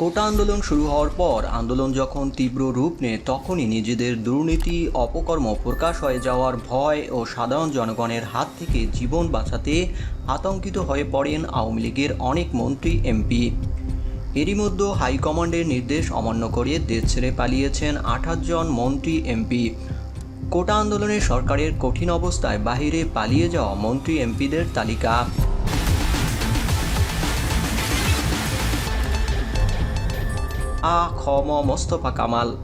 কোটা আন্দোলন শুরু হওয়ার পর আন্দোলন যখন তীব্র রূপ নেয়, তখনই নিজেদের দুর্নীতি, অপকর্ম প্রকাশ হয়ে যাওয়ার ভয় ও সাধারণ জনগণের হাত থেকে জীবন বাঁচাতে আতঙ্কিত হয়ে পড়েন আওয়ামী লীগের অনেক মন্ত্রী, এমপি। এরই মধ্যে হাইকমান্ডের নির্দেশ অমান্য করে দেশ ছেড়ে পালিয়েছেন আঠাশ জন মন্ত্রী, এমপি। কোটা আন্দোলনে সরকারের কঠিন অবস্থায় বাহিরে পালিয়ে যাওয়া মন্ত্রী, এমপিদের তালিকা। আ, খ, ম, মোস্তফা কামাল।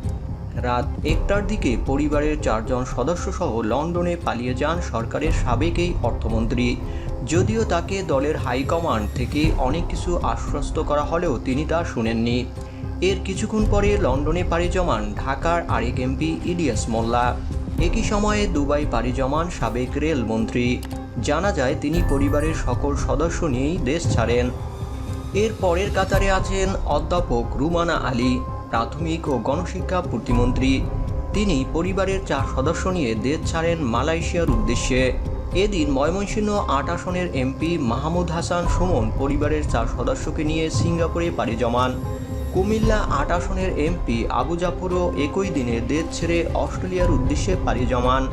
রাত একটার দিকে পরিবারের চারজন সদস্য সহ লন্ডনে পালিয়ে যান সরকারের সাবেক এই অর্থমন্ত্রী। যদিও তাকে দলের হাইকমান্ড থেকে অনেক কিছু আশ্বস্ত করা হলেও তিনি তা শুনেননি। এর কিছুক্ষণ পরে লন্ডনে পাড়ি জমান ঢাকার আরেক এমপি ইলিয়াস মোল্লা। একই সময়ে দুবাই পাড়ি জমান সাবেক রেলমন্ত্রী। জানা যায়, তিনি পরিবারের সকল সদস্য নিয়েই দেশ ছাড়েন। এর পরের কাতারে আছেন অধ্যাপক রুমানা আলী, প্রাথমিক ও গণশিক্ষা প্রতিমন্ত্রী। তিনি পরিবারের চার সদস্য নিয়ে দেশ ছাড়েন মালয়েশিয়ার উদ্দেশ্যে। এদিন ময়মনসিংহ আট আসনের এমপি মাহমুদ হাসান সুমন পরিবারের চার সদস্যকে নিয়ে সিঙ্গাপুরে পাড়ি জমান। কুমিল্লা আট আসনের এমপি আবু জাফরও একই দিনে দেশ ছেড়ে অস্ট্রেলিয়ার উদ্দেশ্যে পাড়ি জমান।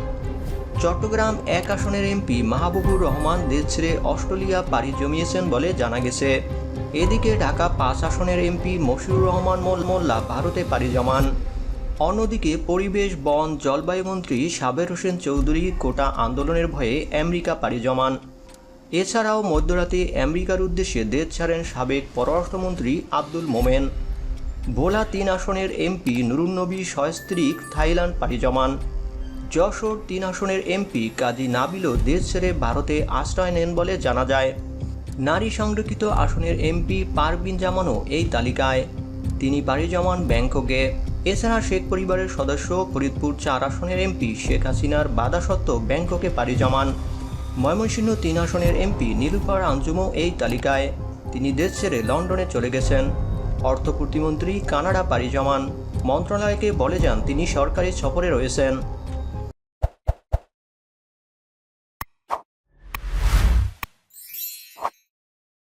চট্টগ্রাম এক আসনের এমপি মাহবুবুর রহমান দেশ ছেড়ে অস্ট্রেলিয়া পাড়ি জমিয়েছেন বলে জানা গেছে। এদিকে ঢাকা পাঁচ আসনের এমপি মশিউর রহমান মোল- মোল্লা ভারতে পাড়ি জমান। অন্যদিকে পরিবেশ, বন জলবায়ু মন্ত্রী সাবের হোসেন চৌধুরী কোটা আন্দোলনের ভয়ে আমেরিকা পাড়ি জমান। এছাড়াও মধ্যরাতে আমেরিকার উদ্দেশ্যে দেশ ছাড়েন সাবেক পররাষ্ট্রমন্ত্রী আব্দুল মোমেন। ভোলা তিন আসনের এমপি নুরুন্নবী সস্ত্রীক থাইল্যান্ড পাড়ি জমান। যশোর তিন আসনের এমপি কাজী নাবিলও দেশ ছেড়ে ভারতে আশ্রয় নেন বলে জানা যায়। নারী সংরক্ষিত আসনের এমপি পারবিন জামানও এই তালিকায়। তিনি পাড়ি জমান ব্যাংককে। এছাড়া শেখ পরিবারের সদস্য ফরিদপুর চার আসনের এমপি শেখ হাসিনার বাধা সত্ত্বেও ব্যাংককে পাড়ি জমান। ময়মনসিংহ তিন আসনের এমপি নীলুফার আঞ্জুমও এই তালিকায়। তিনি দেশ ছেড়ে লন্ডনে চলে গেছেন। অর্থ প্রতিমন্ত্রী কানাডা পাড়ি জমান। মন্ত্রণালয়কে বলে যান তিনি সরকারি সফরে রয়েছেন।